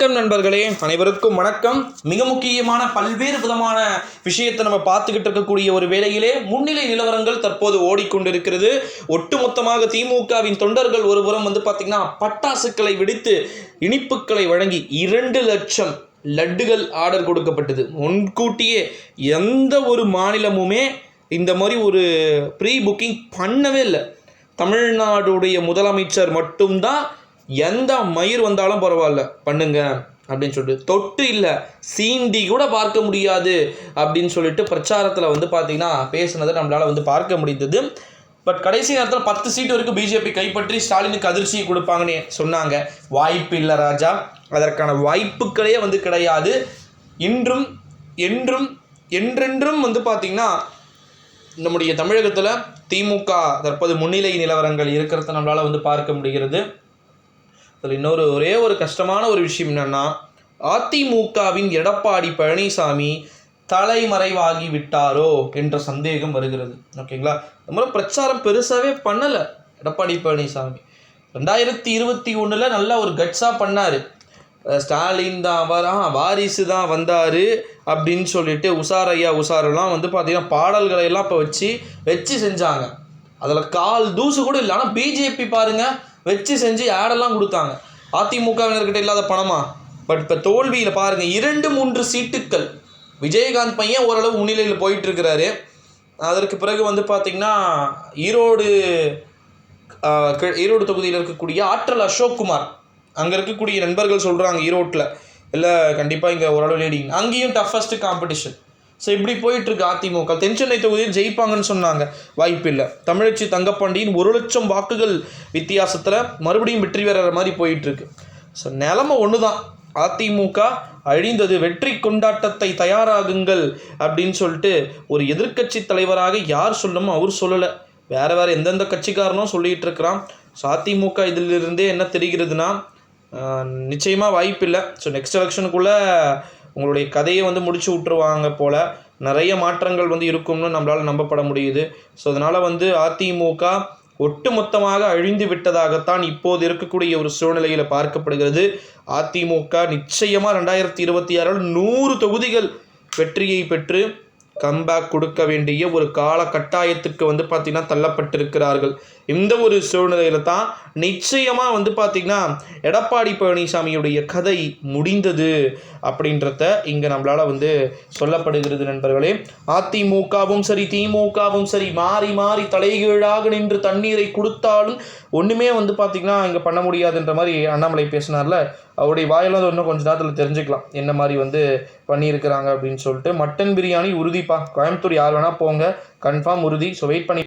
வணக்கம் நண்பர்களே அனைவருக்கும் வணக்கம். மிக முக்கியமான பல்வேறு விதமான விஷயத்தை நம்ம பார்த்துக்கிட்டு இருக்கக்கூடிய ஒரு வேளையிலே முன்னிலை நிலவரங்கள் தற்போது ஓடிக்கொண்டிருக்கிறது. ஒட்டுமொத்தமாக திமுகவின் தொண்டர்கள் ஒருபுறம் வந்து பார்த்திங்கன்னா பட்டாசுக்களை வெடித்து இனிப்புகளை வழங்கி இரண்டு லட்சம் லட்டுகள் ஆர்டர் கொடுக்கப்பட்டது. முன்கூட்டியே எந்த ஒரு மாநிலமுமே இந்த மாதிரி ஒரு ப்ரீ புக்கிங் பண்ணவே இல்லை. தமிழ்நாடுடைய முதலமைச்சர் மட்டும்தான் எந்த மயிர் வந்தாலும் பரவாயில்ல பண்ணுங்க அப்படின்னு சொல்லிட்டு. தொட்டு இல்லை சீண்டி கூட பார்க்க முடியாது அப்படின்னு சொல்லிட்டு பிரச்சாரத்தில் வந்து பார்த்தீங்கன்னா பேசுனதை நம்மளால் வந்து பார்க்க முடிந்தது. பட் கடைசி நேரத்தில் பத்து சீட்டு வரைக்கும் பிஜேபி கைப்பற்றி ஸ்டாலினுக்கு அதிர்ச்சியை கொடுப்பாங்கன்னு சொன்னாங்க. வாய்ப்பு இல்லை ராஜா. அதற்கான வாய்ப்புகளே வந்து கிடையாது. இன்றும் என்றும் என்றென்றும் வந்து பார்த்திங்கன்னா நம்முடைய தமிழகத்தில் திமுக தற்போது முன்னிலை நிலவரங்கள் இருக்கிறத நம்மளால் வந்து பார்க்க முடிகிறது. அதில் இன்னொரு ஒரே ஒரு கஷ்டமான ஒரு விஷயம் என்னென்னா அதிமுகவின் எடப்பாடி பழனிசாமி தலைமறைவாகி விட்டாரோ என்ற சந்தேகம் வருகிறது. ஓகேங்களா? இந்த மாதிரி பிரச்சாரம் பெருசாகவே பண்ணலை எடப்பாடி பழனிசாமி. ரெண்டாயிரத்தி இருபத்தி ஒன்றில் நல்ல ஒரு கட்ஸாக பண்ணார். ஸ்டாலின் தான் வரா வாரிசு தான் வந்தார் அப்படின்னு சொல்லிட்டு உஷார் ஐயா உஷாரெல்லாம் வந்து பார்த்திங்கன்னா பாடல்களை எல்லாம் இப்போ வச்சு வச்சு செஞ்சாங்க. அதில் கால் தூசு கூட இல்லை. ஆனால் பிஜேபி பாருங்கள் வச்சு செஞ்சு ஆடெல்லாம் கொடுத்தாங்க. அதிமுகவினர்கிட்ட இல்லாத பணமா? பட் இப்போ தோல்வியில் பாருங்க இரண்டு மூன்று சீட்டுக்கள். விஜயகாந்த் பையன் ஓரளவு முன்னிலையில் போயிட்டு இருக்கிறாரு அதற்கு பிறகு வந்து பார்த்திங்கன்னா ஈரோடு ஈரோடு தொகுதியில் இருக்கக்கூடிய ஆற்றல் அசோக்குமார் அங்கே இருக்கக்கூடிய நண்பர்கள் சொல்கிறாங்க ஈரோட்டில் இல்லை கண்டிப்பாக இங்கே ஓரளவு லீடிங் அங்கேயும் டஃபஸ்ட்டு காம்படிஷன் ஸோ இப்படி போயிட்டுருக்கு அதிமுக. தென்சென்னை தொகுதியில் ஜெயிப்பாங்கன்னு சொன்னாங்க. வாய்ப்பில்லை. தமிழச்சி தங்கப்பாண்டியின் ஒரு லட்சம் வாக்குகள் வித்தியாசத்தில் மறுபடியும் வெற்றி பெற மாதிரி போயிட்டுருக்கு. ஸோ நிலமை ஒன்று தான் அதிமுக அழிந்தது. வெற்றி கொண்டாட்டத்தை தயாராகுங்கள் அப்படின்னு சொல்லிட்டு ஒரு எதிர்க்கட்சி தலைவராக யார் சொல்லணுமோ அவர் சொல்லலை. வேறு வேறு எந்தெந்த கட்சிக்காரனும் சொல்லிகிட்டு இருக்கிறான். ஸோ அதிமுக இதிலிருந்தே என்ன தெரிகிறதுனா நிச்சயமாக வாய்ப்பில்லை. ஸோ நெக்ஸ்ட் எலெக்ஷனுக்குள்ளே உங்களுடைய கதையை வந்து முடிச்சு விட்டுருவாங்க போல் நிறைய மாற்றங்கள் வந்து இருக்கும்னு நம்மளால் நம்பப்பட முடியுது. ஸோ அதனால் வந்து அதிமுக ஒட்டுமொத்தமாக அழிந்து விட்டதாகத்தான் இப்போது இருக்கக்கூடிய ஒரு சூழ்நிலையில் பார்க்கப்படுகிறது. அதிமுக நிச்சயமாக ரெண்டாயிரத்தி இருபத்தி ஆறில் நூறு தொகுதிகள் வெற்றியை பெற்று கம்பேக் கொடுக்க வேண்டிய ஒரு கால கட்டாயத்துக்கு வந்து பார்த்திங்கன்னா தள்ளப்பட்டிருக்கிறார்கள். இந்த ஒரு சூழ்நிலையில தான் நிச்சயமாக வந்து பார்த்திங்கன்னா எடப்பாடி பழனிசாமியுடைய கதை முடிந்தது அப்படின்றத இங்கே நம்மளால் வந்து சொல்லப்படுகிறது நண்பர்களே. அதிமுகவும் சரி திமுகவும் சரி மாறி மாறி தலைகீழாக நின்று தண்ணீரை கொடுத்தாலும் ஒன்றுமே வந்து பார்த்திங்கன்னா இங்கே பண்ண முடியாதுன்ற மாதிரி அண்ணாமலை பேசினார்ல. அவருடைய வாயெல்லாம் இன்னும் கொஞ்சம் நேரத்தில் தெரிஞ்சுக்கலாம் என்ன மாதிரி வந்து பண்ணியிருக்கிறாங்க அப்படின்னு சொல்லிட்டு. மட்டன் பிரியாணி உறுதி கண்டிப்பாக கோயம்புத்தூர் யார் வேணால் போங்க. கன்ஃபார்ம் உறுதி. ஸோ வெயிட் பண்ணி